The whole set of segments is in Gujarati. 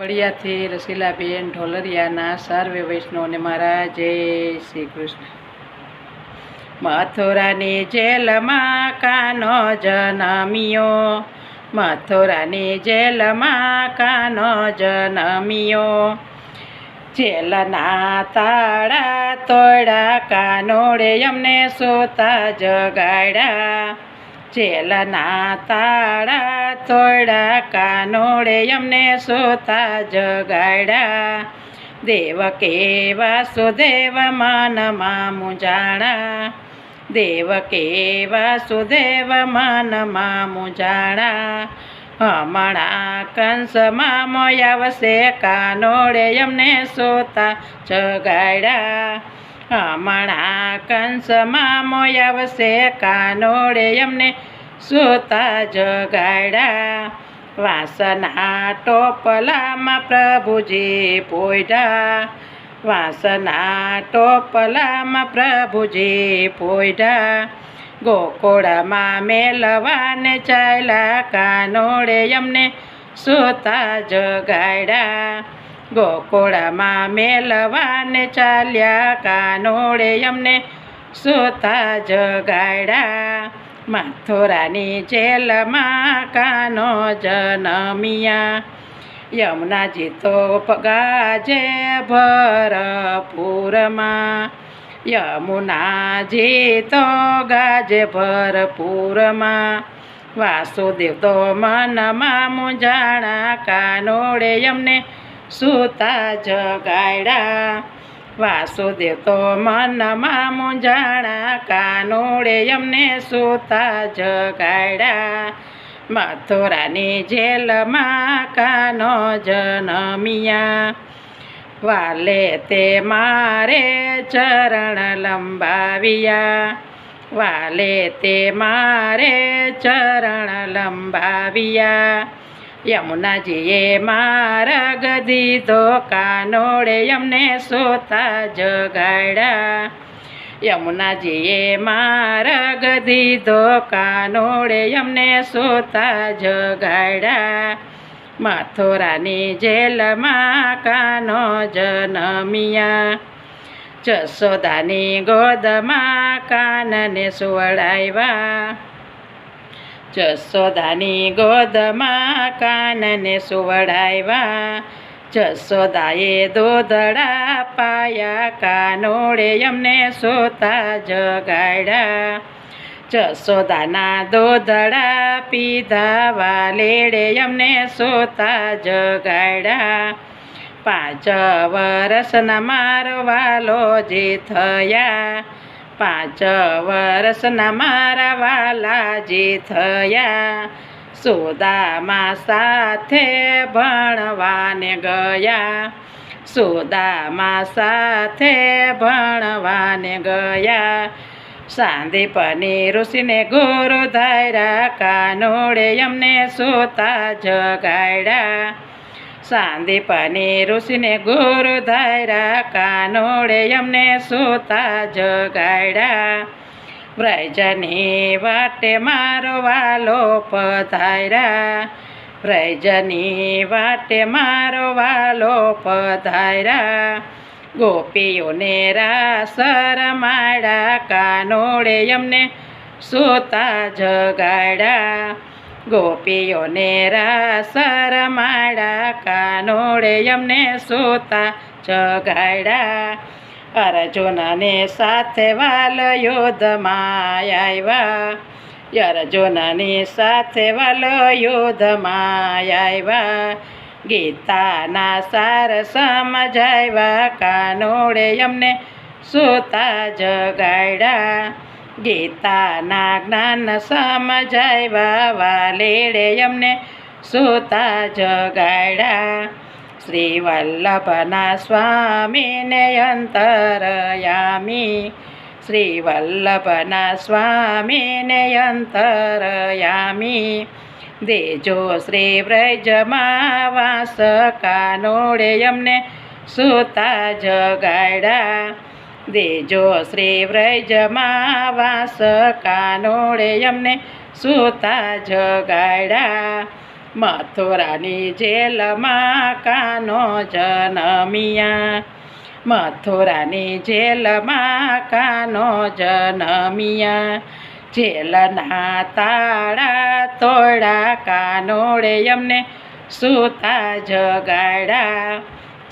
વડિયાથી રસીલાબેન ઢોલરિયાના સર્વે વૈષ્ણવને મારા જય શ્રી કૃષ્ણ. મથુરાની જેલમાં કાનો જનમિયો મથુરાની જેલમાં કાનો જનમિયો જેલના તાળા તોડા કાનોડે અમને સોતા જગાડ્યા. જેલના તાળા તોડા કાનોડે અમને સોતા જગાડ્યા. દેવ કે વાસુદેવ માનમાં મુજાણા દેવ કે વાસુદેવ માનમાં મુજાણા હમણાં કંસમાં મોયાવશે કાનોડે અમને સોતા જગાડ્યા. હમણાં કંસમાં મોયાવશે કાનોડે એમને સોતા જગાડ્યા. વાસના ટોપલામાં પ્રભુજી પોઈઢા વાસના ટોપલામાં પ્રભુજી પોયડા. ગોકુળમાં મેલવાને ચાલ્યા કાનોડે એમને સોતા જગાડ્યા. ગોકુળમાં મેલવાને ચાલ્યા કાનોડે અમને સોતા જગાડ્યા. માથોરાની જેલમાં કાનો જનમિયા. યમુનાજી તો ગાજે ભરપૂરમાં. યમુનાજી તો ગાજે ભરપૂરમાં. વાસુદેવ તો મનમાં મુંજાણા કાનોડે અમને સુતા જગાડ્યા વાસુદેવ તો મનમાં મૂંઝાણા કાનોડે એમને સુતા જગાડ્યા મથુરાની જેલમાં કાનો જનમિયા. વાલે તે મારે ચરણ લંબાવ્યા. વાલે તે મારે ચરણ લંબાવ્યા. યમુનાજીએ માર્ગ તો કાનોડે અમને સોતા જગાડ્યા. યમુનાજીએ માર્ગ તો કાનોડે અમને સોતા જગાડ્યા. માથોરાની જેલમાં કાનો જનમિયા. જસોદાની ગોદમાં કાનને સુવડાવ્યા. જસોદાની ગોદમાં કાનને સુવડાવ્યા. જસોદાએ દોદડા પાયા કાનોડે અમને સોતા જગાડ્યા. જસોદાના દોદડા પીધા, વાલેડે અમને સોતા જગાડ્યા. પાંચ વરસના મારો વાલો જે થયા પાંચ વર્ષના મારા વાલા જે થયા. સોદામાં સાથે ભણવાને ગયા. સોદામાં સાથે ભણવાને ગયા. સાંદીપની ઋષિને ગુરુ ધાર્યા કાનોડે અમને સોતા જગાડ્યા સાંદીપની ઋષિને ગુરુ ધાર્યા કાનોડે અમને સોતા જગાડ્યા વ્રજની વાટે મારો વાલો પધાર્યા વ્રજની વાટે મારો વાલો પધાર્યા ગોપીઓને રાસર માડા કાનોડે અમને સોતા જગાડ્યા ગોપીઓને રાસર માડા કાનોડે અમને સોતા જગાડ્યા. અર્જુનને સાથે વાલ યોધમાં આવ્યા. અર્જુનની સાથે વાલ યોધમાં આવ્યા. ગીતાના સાર સમજાવ્યા કાનોડે અમને સોતા જગાડ્યા. ગીતાના જ્ઞાન સમજાવ્યા વાલેડે અમને સુતા જગાડ્યા શ્રી વલ્લભના સ્વામીને અંતરયામી. શ્રી વલ્લભના સ્વામીને અંતરયામી. દેજો શ્રી વ્રજમાં કાનોડે અમને સુતા જગાડ્યા દેજો શ્રી વ્રજમાં વાસ કાનોડે અમને સુતા જગાડ્યા. મથુરાની જેલમાં કાનો જનમિયા. મથુરાની જેલમાં કાનો જનમિયા. જેલના તાળા તોડા કાનોડે અમને સુતા જગાડ્યા.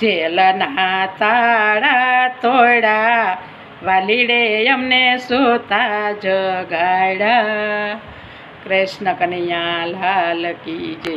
જેલના તાળા તોડા વાલીડે અમને સુતા જગાડ્યા. કૃષ્ણ કનૈયા લાલ કી જય.